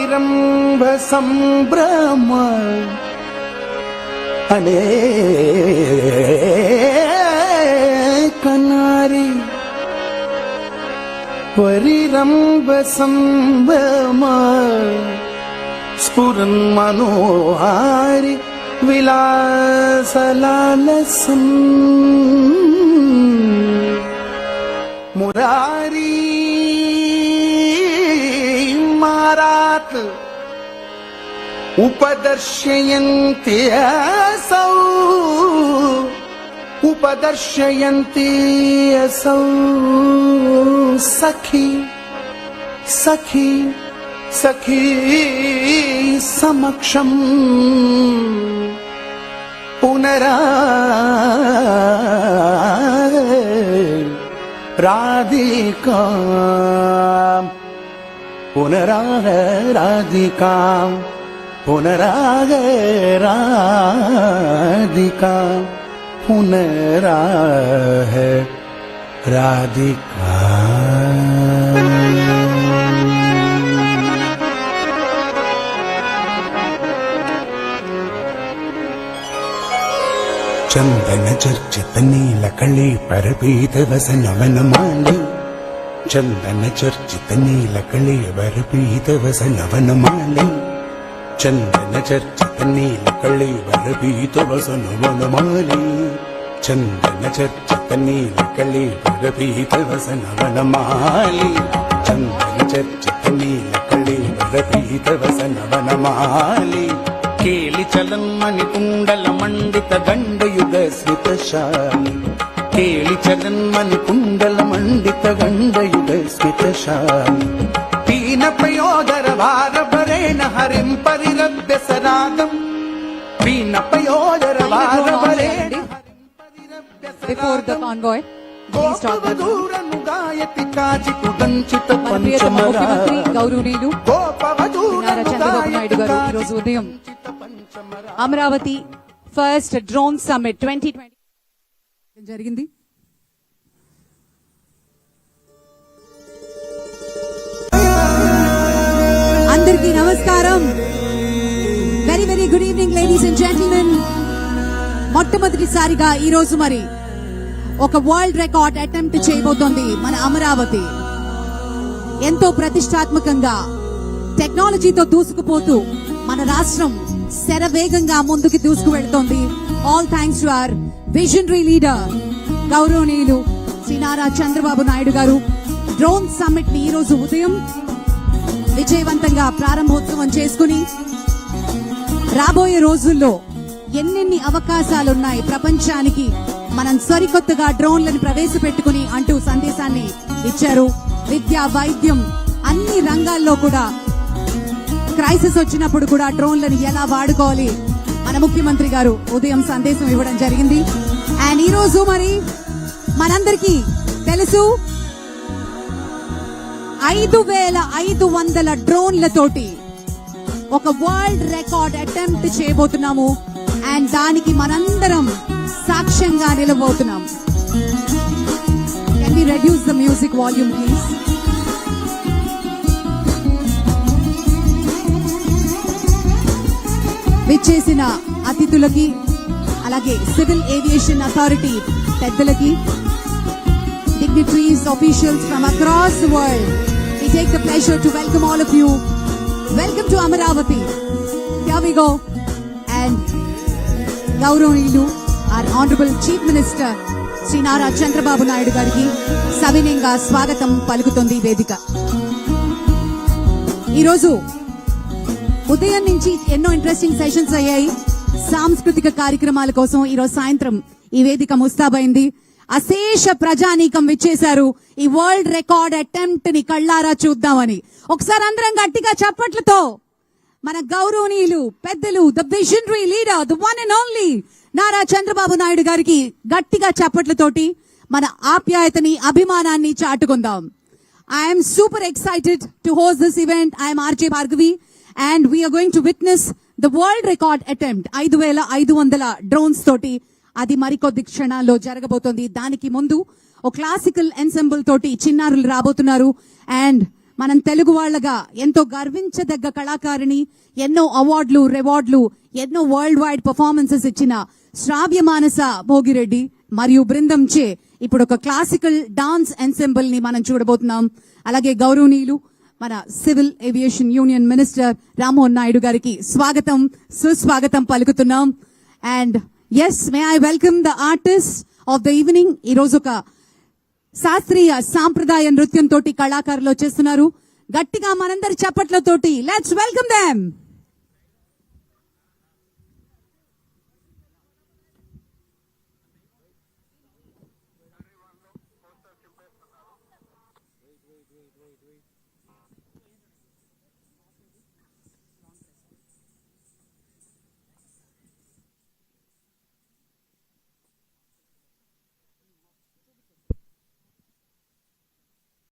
പരിരംഭ സംഭ്രമ വിരംഭസംഭ്രമ പരിരംഭ സംഭ്രമ സ്ഫുരൻ മനോഹാരി വിലാസലാലസം മുരാരി उपदर्शयन्ति असौ उपदर्शयन्ति असौ सखी सखी सखी समक्षम् पुनरा राधिका पुनरा राधिका पुनराग राधिका पुनरा है राधिका। चंदन चर्चित नीलकले पर पीत वसन वन माली। चंदन चर्चित नीलकले पर पीत वसन वन माली। ചന്ദന ചർച്ച തന്നീലക്കള്ളി വരപീതവസനവനമാലി ചന്ദന ചർച്ച തന്നീലക്കള്ളി വരപീതവസനവനമാലി ചന്ദന ചർച്ച തന്നീലക്കള്ളി വരപീതവസനവനമാലി കേളി ചലന്മണി കുണ്ടല മണ്ഡിത ഗണ്ഡയുഗ സ്മിതശാലി. കേളി ചലന്മണി കുണ്ടല മണ്ഡിത ഗണ്ഡയുഗ സ്മിതശാലി. തീന പ്രയോഗര ഭാര హరేన హరింపరిరభ్యసనాదం బిఫోర్ ద కాన్వాయ్ ముఖ్యమంత్రి గౌరవనీయులు చంద్రబాబు నాయుడు గారు ఈరోజు ఉదయం Amaravati first drone summit twenty జరిగింది. నమస్కారం. Very very good evening ladies and gentlemen మొట్టమొదటిసారిగా ఈ రోజు మరి ఒక వరల్డ్ రికార్డ్ అటెంప్ట్ చేయబోతోంది మన అమరావతి. ఎంతో ప్రతిష్టాత్మకంగా టెక్నాలజీతో దూసుకుపోతూ మన రాష్ట్రం శరవేగంగా ముందుకు దూసుకు వెళ్తోంది all thanks to our visionary leader గౌరవనీయులు శ్రీ నారా చంద్రబాబు నాయుడు గారు. డ్రోన్ సమ్మిట్ని ఈ రోజు ఉదయం విజయవంతంగా ప్రారంభోత్సవం చేసుకుని రాబోయే రోజుల్లో ఎన్నెన్ని అవకాశాలున్నాయి ప్రపంచానికి మనం సరికొత్తగా డ్రోన్లను ప్రవేశపెట్టుకుని అంటూ సందేశాన్ని ఇచ్చారు. విద్య వైద్యం అన్ని రంగాల్లో కూడా క్రైసిస్ వచ్చినప్పుడు కూడా డ్రోన్లను ఎలా వాడుకోవాలి మన ముఖ్యమంత్రి గారు ఉదయం సందేశం ఇవ్వడం జరిగింది. అండ్ ఈ రోజు మరి మనందరికీ తెలుసు ఐదు వేల ఐదు వందల డ్రోన్లతోటి ఒక వరల్డ్ రికార్డ్ అటెంప్ట్ చేయబోతున్నాము. అండ్ దానికి మనందరం సాక్ష్యంగా నిలబోతున్నాం. Can reduce the music volume please విచ్చేసిన అతిథులకి అలాగే సివిల్ ఏవియేషన్ అథారిటీ పెద్దలకి dignitaries, officials from across the world. We take the pleasure to welcome all of you. Welcome to Amaravati. Here we go. And గౌరవనీయులు our honourable chief minister Shri Nara Chandrababu Naidu గారికి సవినయంగా స్వాగతం పలుకుతోంది ఈ వేదిక ఈరోజు ఉదయం నుంచి ఎన్నో ఇంట్రెస్టింగ్ సెషన్స్ అయ్యాయి సాంస్కృతిక కార్యక్రమాల కోసం ఈరోజు సాయంత్రం ఈ వేదిక ముస్తాబైంది అశేష ప్రజానీకం విచ్చేశారు. ఈ వరల్డ్ రికార్డ్ అటెంప్ట్ని కళ్ళారా చూద్దామని. ఒకసారి అందరం గట్టిగా చప్పట్లతో. మన గౌరవనీయులు పెద్దలు the visionary leader the one and only Nara Chandrababu Naidu గారికి గట్టిగా చప్పట్లతోటి మన ఆప్యాయతని అభిమానాన్ని చాటుకుందాం. I'm super excited to host this event I'm RJ Bhargavi and we're going to witness the world record attempt ఐదు వేల ఐదు వందల డ్రోన్స్ తోటి. అది మరికొద్ది క్షణాల్లో జరగబోతోంది. దానికి ముందు ఓ క్లాసికల్ ఎన్సెంబుల్ తోటి చిన్నారులు రాబోతున్నారు. అండ్ మనం తెలుగు వాళ్ళగా ఎంతో గర్వించదగ్గ కళాకారిణి ఎన్నో అవార్డులు రివార్డులు ఎన్నో వరల్డ్ వైడ్ పర్ఫార్మెన్సెస్ ఇచ్చిన శ్రావ్య మానస భోగిరెడ్డి మరియు బృందం చే ఇప్పుడు ఒక క్లాసికల్ డాన్స్ ఎన్సెంబుల్ని మనం చూడబోతున్నాం. అలాగే గౌరవనీయులు మన civil aviation union minister Rammohan Naidu గారికి స్వాగతం సుస్వాగతం పలుకుతున్నాం. And as may I welcome the artist of the evening ఈ రోజు ఒక శాస్త్రీయ సాంప్రదాయ నృత్యం తోటి కళాకారులు వచ్చేస్తున్నారు. గట్టిగా మనందరి చప్పట్లతోటి లెట్స్ వెల్కమ్ దెమ్